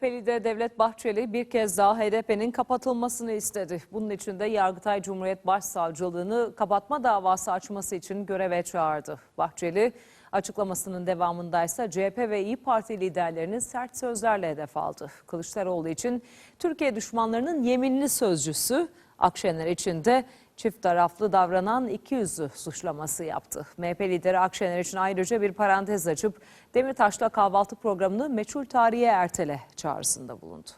Peli'de Devlet Bahçeli bir kez daha HDP'nin kapatılmasını istedi. Bunun için de Yargıtay Cumhuriyet Başsavcılığını kapatma davası açması için göreve çağırdı. Bahçeli açıklamasının devamındaysa CHP ve İyi Parti liderlerini sert sözlerle hedef aldı. Kılıçdaroğlu için Türkiye düşmanlarının yeminli sözcüsü, Akşener için de çift taraflı davranan iki yüzlü suçlaması yaptı. MHP lideri Akşener için ayrıca bir parantez açıp Demirtaş'la kahvaltı programını meçhul tarihe ertele çağrısında bulundu.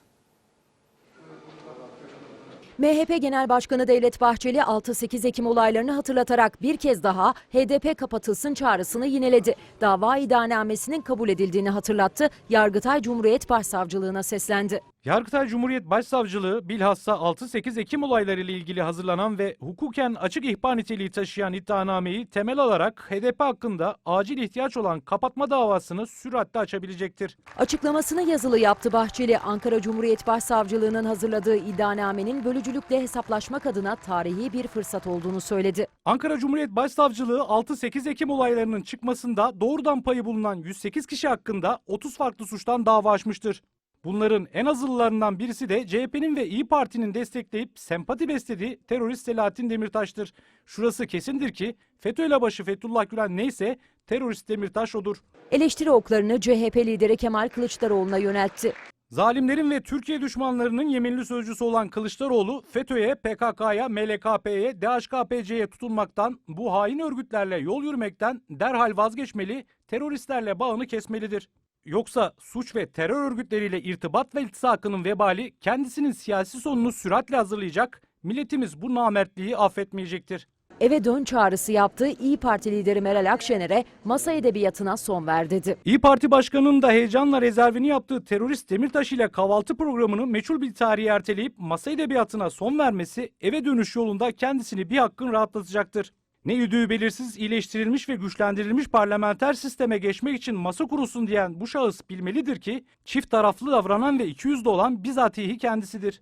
MHP Genel Başkanı Devlet Bahçeli 6-8 Ekim olaylarını hatırlatarak bir kez daha HDP kapatılsın çağrısını yineledi. Dava iddianamesinin kabul edildiğini hatırlattı. Yargıtay Cumhuriyet Başsavcılığına seslendi. Yargıtay Cumhuriyet Başsavcılığı bilhassa 6-8 Ekim olaylarıyla ilgili hazırlanan ve hukuken açık ihbar niteliği taşıyan iddianameyi temel alarak HDP hakkında acil ihtiyaç olan kapatma davasını süratle açabilecektir. Açıklamasını yazılı yaptı Bahçeli. Ankara Cumhuriyet Başsavcılığının hazırladığı iddianamenin bölücülükle hesaplaşmak adına tarihi bir fırsat olduğunu söyledi. Ankara Cumhuriyet Başsavcılığı 6-8 Ekim olaylarının çıkmasında doğrudan payı bulunan 108 kişi hakkında 30 farklı suçtan dava açmıştır. Bunların en azılılarından birisi de CHP'nin ve İyi Parti'nin destekleyip sempati beslediği terörist Selahattin Demirtaş'tır. Şurası kesindir ki FETÖ ile başı Fethullah Gülen neyse terörist Demirtaş odur. Eleştiri oklarını CHP lideri Kemal Kılıçdaroğlu'na yöneltti. Zalimlerin ve Türkiye düşmanlarının yeminli sözcüsü olan Kılıçdaroğlu, FETÖ'ye, PKK'ya, MLKP'ye, DHKPC'ye tutulmaktan, bu hain örgütlerle yol yürümekten derhal vazgeçmeli, teröristlerle bağını kesmelidir. Yoksa suç ve terör örgütleriyle irtibat ve iltisakının vebali kendisinin siyasi sonunu süratle hazırlayacak, milletimiz bu namertliği affetmeyecektir. Eve dön çağrısı yaptığı İyi Parti lideri Meral Akşener'e masa edebiyatına son ver dedi. İyi Parti Başkanı'nın da heyecanla rezervini yaptığı terörist Demirtaş ile kahvaltı programını meçhul bir tarihe erteleyip masa edebiyatına son vermesi eve dönüş yolunda kendisini bir hakkın rahatlatacaktır. Ne yüdüğü belirsiz iyileştirilmiş ve güçlendirilmiş parlamenter sisteme geçmek için masa kurulsun diyen bu şahıs bilmelidir ki çift taraflı davranan ve ikiyüzlü olan bizatihi kendisidir.